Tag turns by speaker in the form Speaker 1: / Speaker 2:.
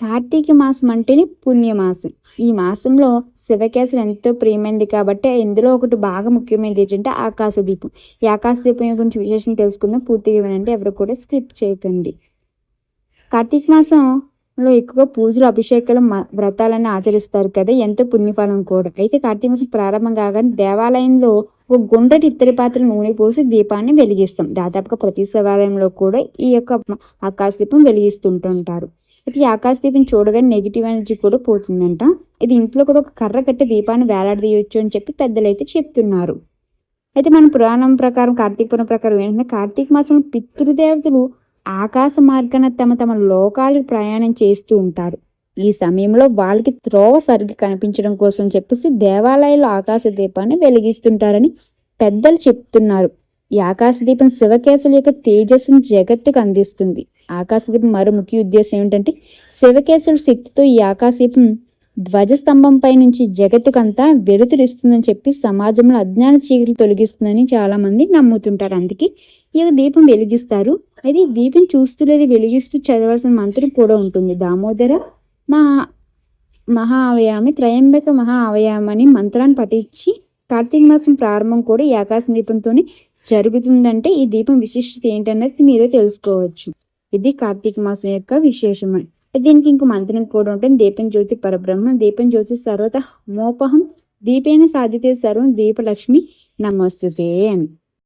Speaker 1: కార్తీక మాసం అంటేనే పుణ్యమాసం. ఈ మాసంలో శివకేశం ఎంతో ప్రియమైంది కాబట్టి ఇందులో ఒకటి బాగా ముఖ్యమైనది ఏంటంటే ఆకాశ దీపం. ఈ ఆకాశ దీపం గురించి విశేషం తెలుసుకుందాం. పూర్తిగా వినండి. ఎవరు కూడా స్కిప్ చేయకండి. కార్తీక మాసంలో ఎక్కువగా పూజలు అభిషేకాలు వ్రతాలని ఆచరిస్తారు కదా. ఎంతో పుణ్యఫలం కూడా. అయితే కార్తీక మాసం ప్రారంభం కాగానే దేవాలయంలో ఒక గుండ్రటి ఇత్తడి పాత్ర నూనె పోసి దీపాన్ని వెలిగిస్తాం. దాదాపుగా ప్రతి శివాలయంలో కూడా ఈ యొక్క ఆకాశ దీపం వెలిగిస్తుంటుంటారు. అయితే ఈ ఆకాశ దీపం చూడగానే నెగిటివ్ ఎనర్జీ కూడా పోతుందంట. ఇది ఇంట్లో కూడా ఒక కర్ర కట్టి దీపాన్ని వేలాడదీయొచ్చు అని చెప్పి పెద్దలు అయితే చెప్తున్నారు. అయితే మన పురాణం ప్రకారం కార్తీక పురాణం ప్రకారం ఏంటంటే కార్తీక మాసంలో పితృదేవతలు ఆకాశ మార్గాన తమ తమ లోకాలకు ప్రయాణం చేస్తూ ఉంటారు. ఈ సమయంలో వాళ్ళకి త్రోవ సరిగ్గా కనిపించడం కోసం చెప్పేసి దేవాలయాల్లో ఆకాశ దీపాన్ని వెలిగిస్తుంటారని పెద్దలు చెప్తున్నారు. ఈ ఆకాశ దీపం శివకేశుల యొక్క తేజస్సును జగత్తుకు అందిస్తుంది. ఆకాశదీపం మరో ముఖ్య ఉద్దేశం ఏమిటంటే శివకేశుల శక్తితో ఈ ఆకాశదీపం ధ్వజస్తంభంపై నుంచి జగత్తుకంతా వెలుతురిస్తుందని చెప్పి సమాజంలో అజ్ఞాన చీకటి తొలగిస్తుందని చాలామంది నమ్ముతుంటారు. అందుకే ఈ దీపం వెలిగిస్తారు. అయితే దీపం చూస్తూ లేదా వెలిగిస్తూ చదవాల్సిన మంత్రం కూడా ఉంటుంది. దామోదర మా మహా అవయామి త్రయంబక మహా అవయామని మంత్రాన్ని పఠించి కార్తీక మాసం ప్రారంభం కూడా ఈ ఆకాశ దీపంతోనే జరుగుతుందంటే ఈ దీపం విశిష్టత ఏంటన్నది మీరే తెలుసుకోవచ్చు. ఇది కార్తీక మాసం యొక్క విశేషం దీనికి ఇంకో మంత్రం కూడా ఉంటుంది. దీపం జ్యోతి పరబ్రహ్మ. దీపం జ్యోతి సర్వత మోపహం. దీపేన సాధితే సర్వం దీపలక్ష్మి నమస్తుతే అని.